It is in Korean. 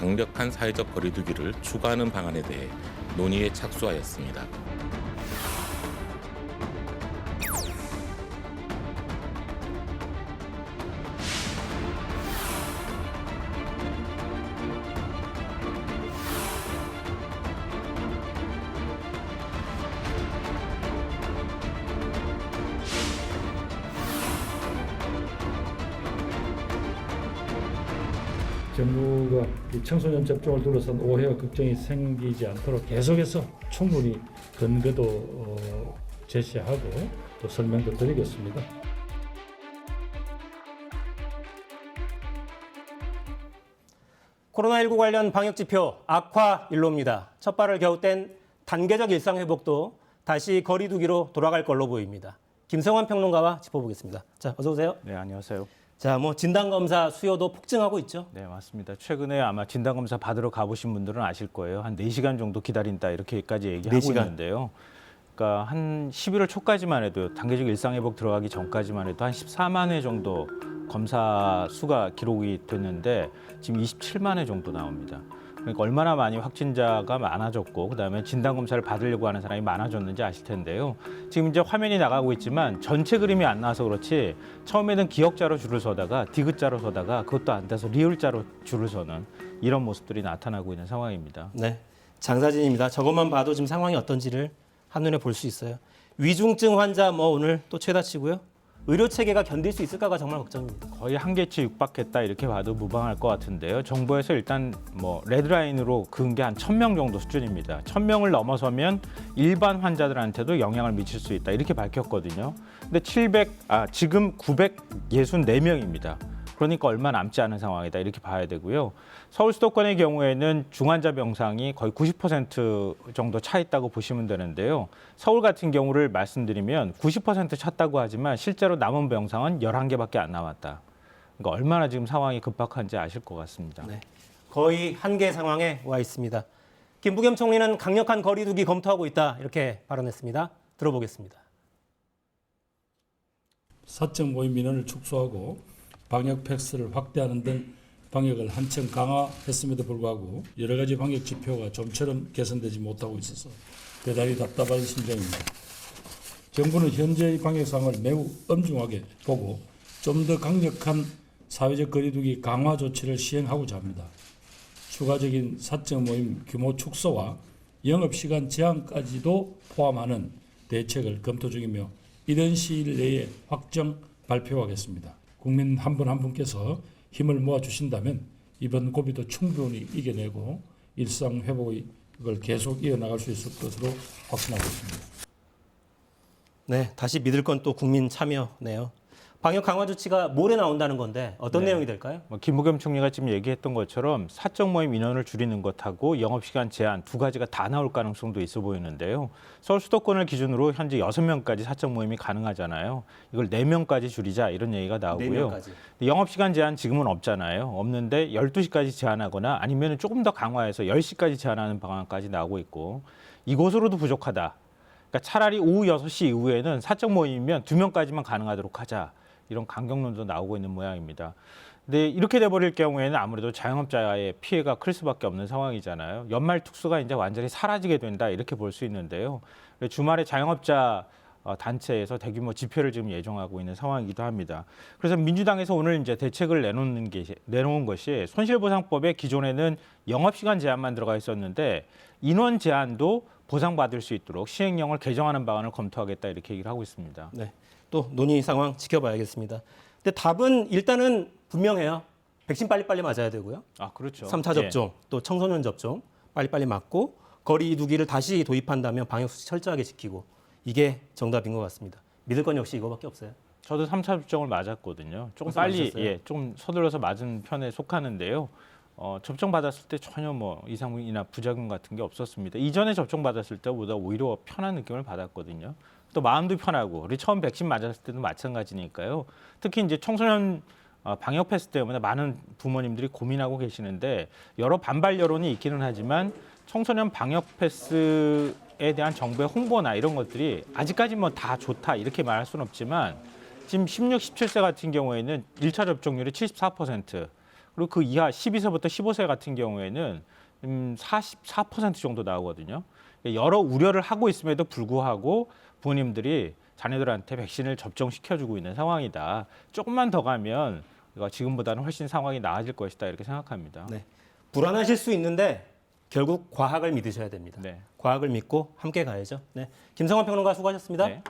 강력한 사회적 거리두기를 추가하는 방안에 대해 논의에 착수하였습니다. 정부가 이 청소년 접종을 둘러싼 오해와 걱정이 생기지 않도록 계속해서 충분히 근거도 어, 제시하고 또 설명도 드리겠습니다. 코로나19 관련 방역 지표 악화 일로입니다. 첫 발을 겨우 뗀 단계적 일상 회복도 다시 거리두기로 돌아갈 걸로 보입니다. 김성환 평론가와 짚어보겠습니다. 자, 어서 오세요. 네, 안녕하세요. 자, 뭐 진단 검사 수요도 폭증하고 있죠. 네, 맞습니다. 최근에 아마 진단검사 받으러 가보신 분들은 아실 거예요. 한 4시간 정도 기다린다 이렇게까지 얘기하고 네 시간. 있는데요. 그러니까 한 11월 초까지만 해도 단계적 일상회복 들어가기 전까지만 해도 한 14만 회 정도 검사 수가 기록이 됐는데 지금 27만 회 정도 나옵니다. 그러니까 얼마나 많이 확진자가 많아졌고 그다음에 진단 검사를 받으려고 하는 사람이 많아졌는지 아실 텐데요. 지금 이제 화면이 나가고 있지만 전체 그림이 안 나와서 그렇지 처음에는 기역자로 줄을 서다가 디귿자로 서다가 그것도 안 돼서 리을자로 줄을 서는 이런 모습들이 나타나고 있는 상황입니다. 네. 장사진입니다. 저것만 봐도 지금 상황이 어떤지를 한눈에 볼 수 있어요. 위중증 환자 뭐 오늘 또 최다치고요. 의료 체계가 견딜 수 있을까가 정말 걱정입니다. 거의 한계치 육박했다 이렇게 봐도 무방할 것 같은데요. 정부에서 일단 뭐 레드라인으로 그은 게 한 천 명 정도 수준입니다. 천 명을 넘어서면 일반 환자들한테도 영향을 미칠 수 있다 이렇게 밝혔거든요. 근데 700, 아 지금 964명입니다. 그러니까 얼마 남지 않은 상황이다 이렇게 봐야 되고요. 서울 수도권의 경우에는 중환자 병상이 거의 90% 정도 차 있다고 보시면 되는데요. 서울 같은 경우를 말씀드리면 90% 찼다고 하지만 실제로 남은 병상은 11개밖에 안 남았다. 그러니까 얼마나 지금 상황이 급박한지 아실 것 같습니다. 네. 거의 한계 상황에 와 있습니다. 김부겸 총리는 강력한 거리두기 검토하고 있다 이렇게 발언했습니다. 들어보겠습니다. 사적 모임 민원을 축소하고 방역 패스를 확대하는 등 방역을 한층 강화했음에도 불구하고 여러 가지 방역 지표가 좀처럼 개선되지 못하고 있어서 대단히 답답한 심정입니다. 정부는 현재의 방역 상황을 매우 엄중하게 보고 좀 더 강력한 사회적 거리두기 강화 조치를 시행하고자 합니다. 추가적인 사적 모임 규모 축소와 영업시간 제한까지도 포함하는 대책을 검토 중이며 이런 시일 내에 확정 발표하겠습니다. 국민 한분한 분께서 힘을 모아 주신다면 이번 고비도 충분히 이겨내고 일상 회복을 계속 이어나갈 수 있을 것으로 확신하고 있습니다. 네, 다시 믿을 건 또 국민 참여네요. 방역 강화 조치가 모레 나온다는 건데 어떤 네. 내용이 될까요? 뭐 김부겸 총리가 지금 얘기했던 것처럼 사적 모임 인원을 줄이는 것하고 영업시간 제한 두 가지가 다 나올 가능성도 있어 보이는데요. 서울 수도권을 기준으로 현재 여섯 명까지 사적 모임이 가능하잖아요. 이걸 네명까지 줄이자 이런 얘기가 나오고요. 네 명까지. 영업시간 제한 지금은 없잖아요. 없는데 12시까지 제한하거나 아니면 조금 더 강화해서 10시까지 제한하는 방안까지 나오고 있고 이곳으로도 부족하다. 그러니까 차라리 오후 6시 이후에는 사적 모임이면 두명까지만 가능하도록 하자. 이런 강경론도 나오고 있는 모양입니다. 근데 이렇게 돼버릴 경우에는 아무래도 자영업자의 피해가 클 수밖에 없는 상황이잖아요. 연말 특수가 이제 완전히 사라지게 된다 이렇게 볼 수 있는데요. 주말에 자영업자 어, 단체에서 대규모 집회를 지금 예정하고 있는 상황이기도 합니다. 그래서 민주당에서 오늘 이제 대책을 내놓는 게 내놓은 것이 손실보상법에 기존에는 영업 시간 제한만 들어가 있었는데 인원 제한도 보상받을 수 있도록 시행령을 개정하는 방안을 검토하겠다 이렇게 얘기를 하고 있습니다. 네, 또 논의 상황 지켜봐야겠습니다. 근데 답은 일단은 분명해요. 백신 빨리빨리 맞아야 되고요. 아 그렇죠. 삼 3차 접종, 또 청소년 접종 빨리빨리 맞고 거리 두기를 다시 도입한다면 방역 수칙 철저하게 지키고 이게 정답인 것 같습니다. 믿을 건 역시 이거밖에 없어요. 저도 3차 접종을 맞았거든요. 조금 빨리 맞으셨어요? 예, 좀 서둘러서 맞은 편에 속하는데요. 어, 접종 받았을 때 전혀 뭐 이상이나 부작용 같은 게 없었습니다. 이전에 접종 받았을 때보다 오히려 편한 느낌을 받았거든요. 또 마음도 편하고 우리 처음 백신 맞았을 때도 마찬가지니까요. 특히 이제 청소년 어, 방역 패스 때문에 많은 부모님들이 고민하고 계시는데 여러 반발 여론이 있기는 하지만 청소년 방역 패스에 대한 정부의 홍보나 이런 것들이 아직까지 뭐 다 좋다 이렇게 말할 수는 없지만 지금 16, 17세 같은 경우에는 1차 접종률이 74%, 그리고 그 이하 12세부터 15세 같은 경우에는 음, 44% 정도 나오거든요. 여러 우려를 하고 있음에도 불구하고 부모님들이 자녀들한테 백신을 접종시켜주고 있는 상황이다. 조금만 더 가면 지금보다는 훨씬 상황이 나아질 것이다 이렇게 생각합니다. 네. 불안하실 수 있는데 결국 과학을 믿으셔야 됩니다. 네. 과학을 믿고 함께 가야죠. 네. 김성환 평론가 수고하셨습니다. 네.